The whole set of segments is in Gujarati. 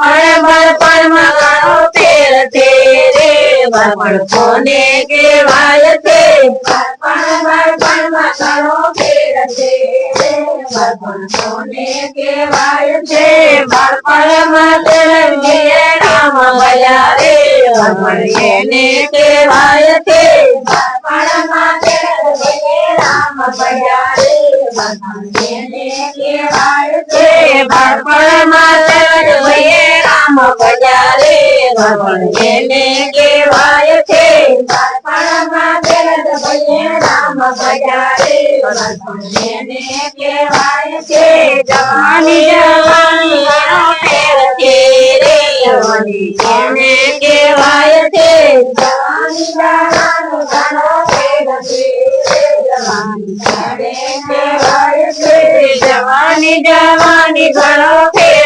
બાળપણ બાળપણમાં ઘણો તેર છે રે કોને કેવાય છે બાળપણ બાળપણમાં ઘણો ફેર છે રે બાળપણ કોને કહેવાય છે બાળપણમાં તેરંગીએ રામ ભયા રે બાળપણ એને કહેવાય છે બાળપણમાં તેરંગીએ રામ ભયા રે બાળપણ એને કેવાય છે બાળપણમાં તેરંગીએ રામ ભયા રે બાળપણ એને કહેવાય છે બાળપણમાં તેરંગીએ રામ ભયા રે બાળપણ એને કહેવાય છે જવાની જવાની ઘણો ફેર છે રે જવાની એને કહેવાય છે જવાની જવાનો ઘણો ફેર છે રે જવાની એને કહેવાય છે જવાની જવાની ઘણો ફેર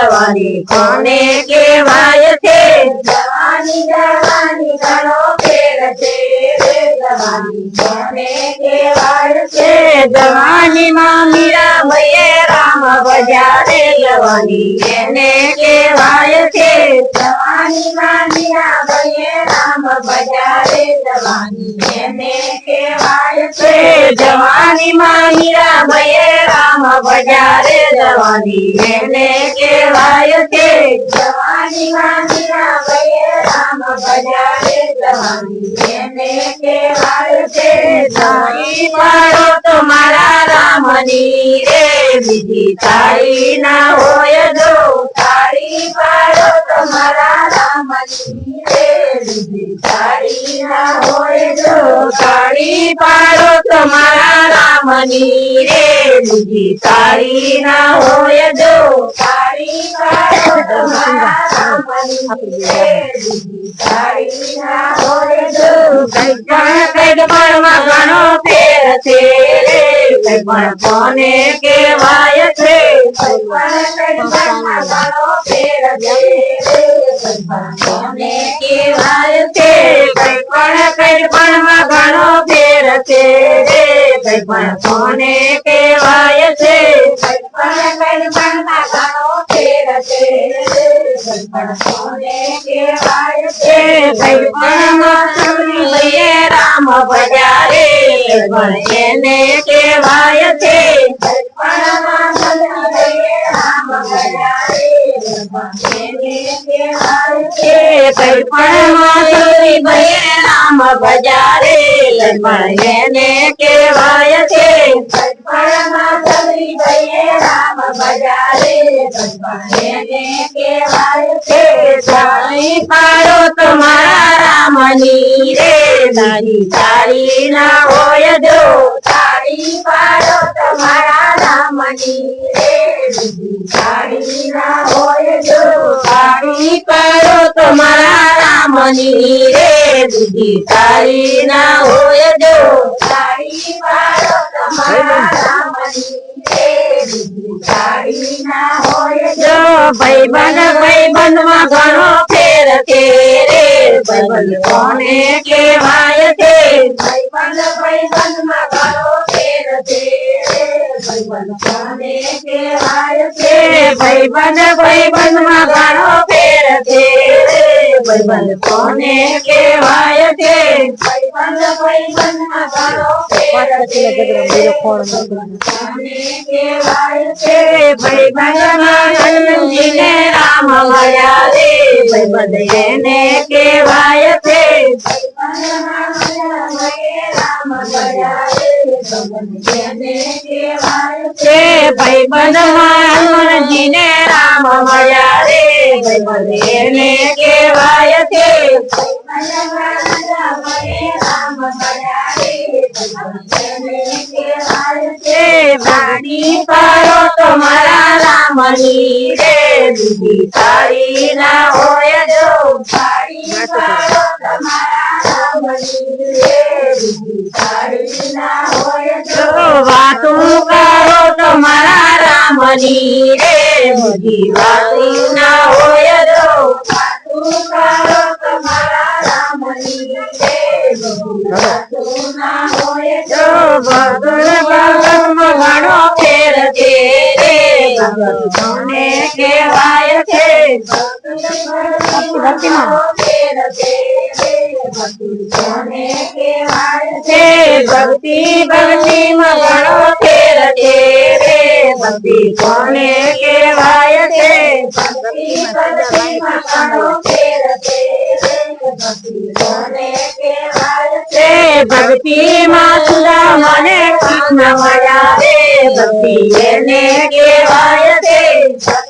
છે રે જવાની કોને કહેવાય છે જવાની જવાની ઘણો ફેર છે રે જવાની કોને કહેવાય છે જવાની માં મીરા ભયે રામ ભજ્યા રે જવાની એને કહેવાય છે જવાની માં મીરા ભયે રામ ભજ્યા રે જવાની એને કહેવાય છે જવાની માં મીરા ભયે રામ ભજ્યા રે જવાની એને કહેવાય છે જવાની માં મીરા રામ ભજ્યા જવાની એને કહેવાય છે તારી પાડો તો મારા રામની રે બીજી તારી ના હોય જો મારા રામની રે બીજી તારી ના હોય મારા રામની રે બીજી તારી ના ઘણો ફેર છે કોને કેવાય છે ઘણો છે કોને કેવાય પણ ઘણો ફેર છે પણ કોને કહેવાય છે પણ ઘણો ફેર છે. રામ ભજ્યા રે પણ એને કેવાય છે રામ ભજ્યા રે એને કેવાય છે. પાડો તમારા રામની રે. નાની તારી ના હોય જો તારી પાડો તમારા રામની રે. તારી ના હોય જો તારી પાડો તમારા રામની રે. દીદી તારી ના હોય જો તારી પાડો તમારા રામની રે. બીજી તારી ના હોય જો, ભાઈબંધ, ભાઈબંધમાં ઘણો ફેર છે રે ભાઈબંધ કોને કહેવાય છે ભાઈબંધ ભાઈબંધમાં ઘણો ફેર છે રે ભાઈબંધ કોને કહેવાય છે ભાઈબંધ ભાઈબંધમાં ઘણો ફેર છે રે ભાઈબંધ કોને કહેવાય છે ભાઈબંધ ભાઈબંધમાં ઘણો ફેર છે કોને કહેવાય છે ભાઈબંધમાં હનુમાનજીને રામ મળ્યા રે ભાઈબંધ એને કહેવાય છે ભાઈબંધમાં હનુમાનજીને રામ મળ્યા રે ભાઈબંધ એને કહેવાય છે ભાઈબંધમાં હનુમાનજીને રામ મળ્યા રે ભાઈબંધ એને કહેવાય છે ભાઈબંધમાં હનુમાનજીને રામ મળ્યા રે ભાઈબંધ એને કહેવાય છે બાડી પાડો તમારા રામની રે બીજી તારી ના હોય જો બાડી પાડો તમારા વાતો કરો તમારા રામની રે બધી વાતો ના હોય કહેવાય છે ભક્તિ ભક્તિ મગણો તેર તેરે ભક્તિ કોને કેવાય છે ભક્તિ ભક્તિ મગણો તેર તેરે ભક્તિ કોને કેવાય છે ભક્તિ માં સુધા મને ભક્તિ એને કેવાય છે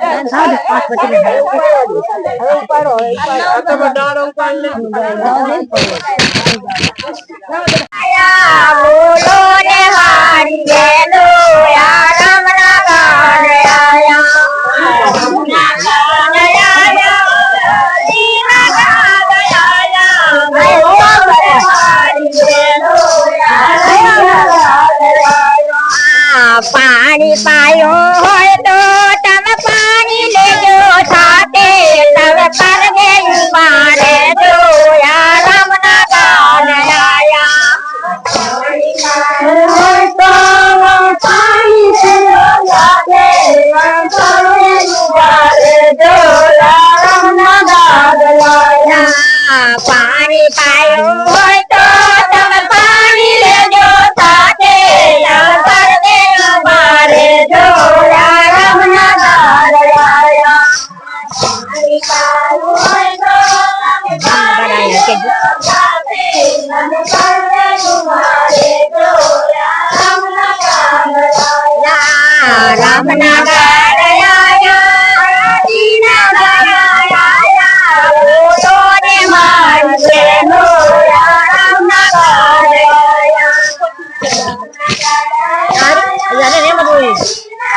સાંજે પાંચ પાણી પાયો para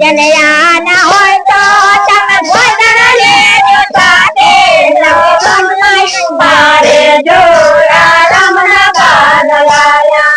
જનયાના હોય તો તમે ભોજન લેજો સાથે. રમણ મારે જો રમણ બાદલાયા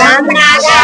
Ram Radha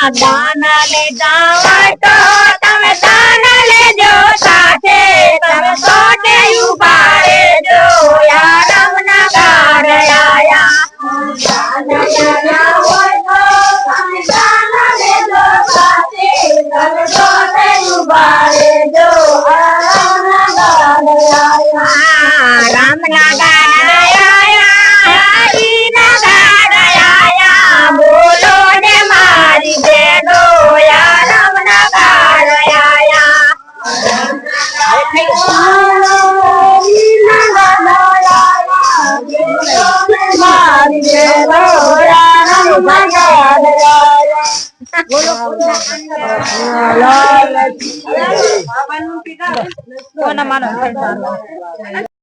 દાન લેતા તો તમે દાન લેજો સાથે તમે સોટે con la mano.